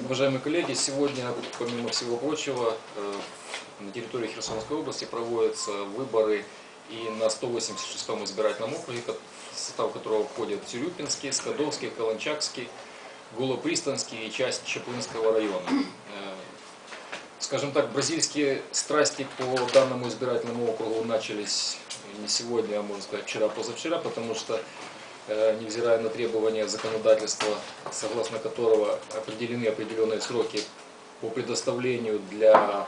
Уважаемые коллеги, сегодня, помимо всего прочего, э, на территории Херсонской области проводятся выборы и на 186-м избирательном округе, состав которого входят Тюрюпинский, Скадовский, Каланчакский, Голопристанский и часть Чаплынского района. Э, Скажем так, бразильские страсти по данному избирательному округу начались не сегодня, а можно сказать вчера-позавчера, потому что невзирая на требования законодательства, согласно которого определены определенные сроки по предоставлению для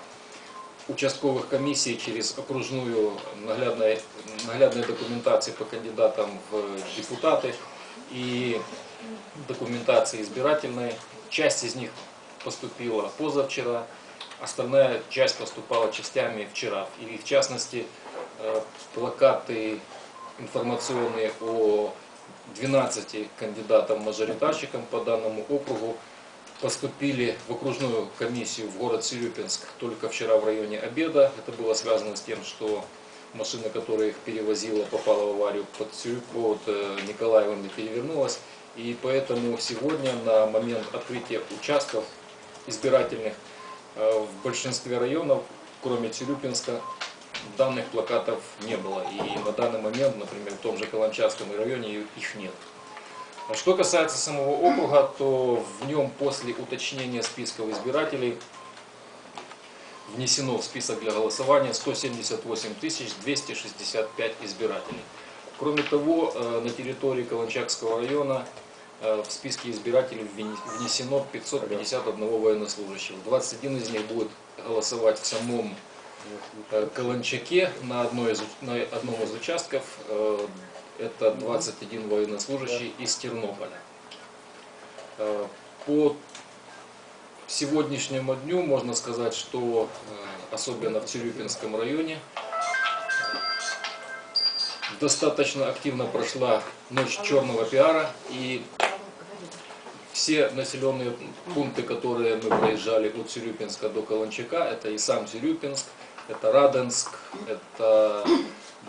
участковых комиссий через окружную наглядной, наглядной документации по кандидатам в депутаты и документации избирательной. Часть из них поступила позавчера, остальная часть поступала частями вчера. И в частности, э, плакаты информационные о 12 кандидатам-мажоритарщикам по данному округу поступили в окружную комиссию в город Силюпинск только вчера в районе обеда. Это было связано с тем, что машина, которая их перевозила, попала в аварию под, Силю- под э, Николаевым и перевернулась. И поэтому сегодня на момент открытия участков избирательных э, в большинстве районов, кроме Тюрюпинска, данных плакатов не было. И на данный момент, например, в том же Каланчарском районе их нет. А Что касается самого округа, то в нем после уточнения списков избирателей внесено в список для голосования 178 265 избирателей. Кроме того, э, на территории Каланчакского района э, в списке избирателей внесено 551 военнослужащего. 21 из них будет голосовать в самом Каланчаке на, одной из, на одном из участков. Э, Это 21 военнослужащий из Тернополя. Э, По сегодняшнему дню можно сказать, что э, особенно в Тюрюпинском районе достаточно активно прошла ночь черного пиара и все населенные пункты, которые мы проезжали от Тюрюпинска до Каланчака, это и сам Тюрюпинск, это Радонск, это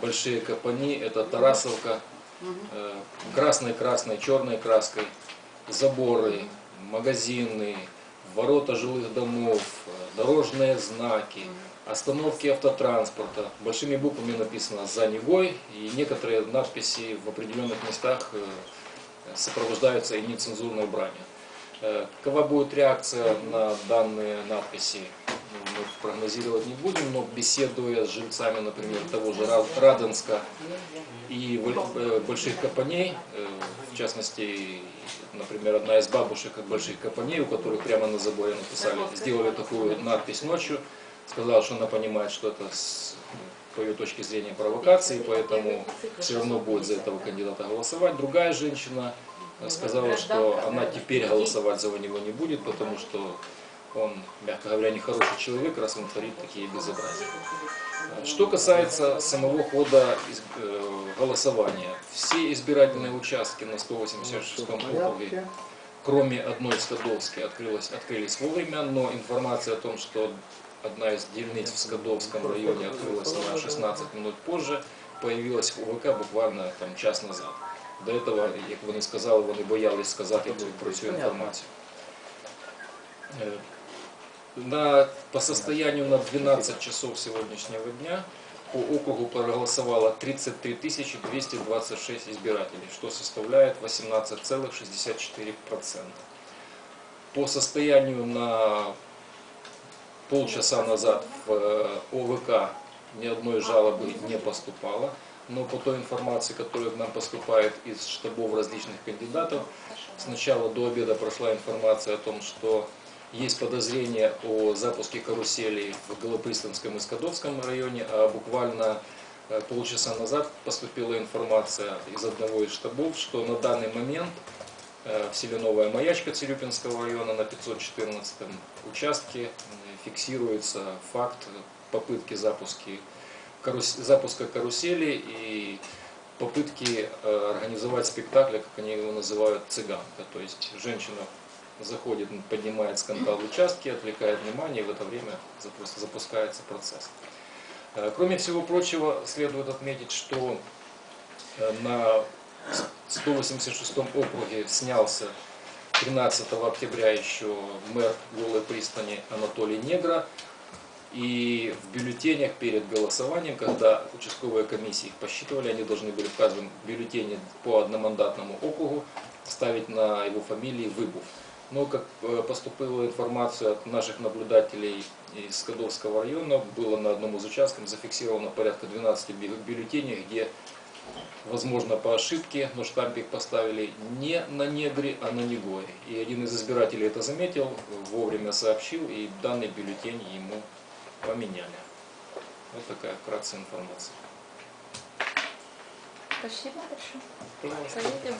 Большие Капани, это Тарасовка, э, красной-красной, черной краской, заборы, магазины, ворота жилых домов, э, дорожные знаки, остановки автотранспорта. Большими буквами написано «За Невой» и некоторые надписи в определенных местах э, сопровождаются и нецензурной бранью. Э, Какова будет реакция на данные надписи, мы прогнозировать не будем, но беседуя с жильцами, например, того же Ра- Радонска и э, Больших Капаней, э, в частности, например, одна из бабушек Больших Капаней, у которых прямо на заборе написали, сделали такую надпись ночью, сказала, что она понимает, что это с по ее точке зрения провокации, поэтому все равно будет за этого кандидата голосовать. Другая женщина э, сказала, что она теперь голосовать за него не будет, потому что он, мягко говоря, нехороший человек, раз он творит такие безобразия. Э, Что касается самого хода из- э, голосования, все избирательные участки на 186 округе, кроме одной Скадовской, открылась, открылись вовремя, но информация о том, что одна из дільниць в Скадовском районе открылась на 16 минут позже, появилась в ОВК буквально там, час назад. До этого, як вони сказали, вони боялись сказати про- про цю інформацію. на, по состоянию на 12 часов сегодняшнего дня по округу проголосовало 33 226 избирателей, что составляет 18,64%. По состоянию на полчаса назад в э, ОВК ни одной жалобы не поступало, но по той информации, которая к нам поступает из штабов различных кандидатов, сначала до обеда прошла информация о том, что есть подозрение о запуске каруселей в Голопристанском и Скадовском районе, а буквально э, полчаса назад поступила информация из одного из штабов, что на данный момент э, в селе Маячка Цирюпинского района на 514 участке э, фиксируется факт попытки запуски, карус- запуска карусели и попытки организовать спектакль, как они его называют, цыганка. То есть женщина заходит, поднимает скандал в участке, отвлекает внимание, и в это время запус- запускается процесс. Э, Кроме всего прочего, следует отметить, что э, на 186 округе снялся 13 октября еще мэр Голой пристани Анатолий Негра. И в бюллетенях перед голосованием, когда участковые комиссии их посчитывали, они должны были в каждом бюллетене по одномандатному округу ставить на его фамилии Выбув. Но как э, поступила информация от наших наблюдателей из Скадовского района, было на одном из участков зафиксировано порядка 12 бю- бюллетеней, где, возможно, по ошибке, но штампик поставили не на негре, а на негоре. И один из избирателей это заметил, вовремя сообщил, и данный бюллетень ему поменяли. Вот такая вкратце информация. Спасибо большое. Пожалуйста. Поедем.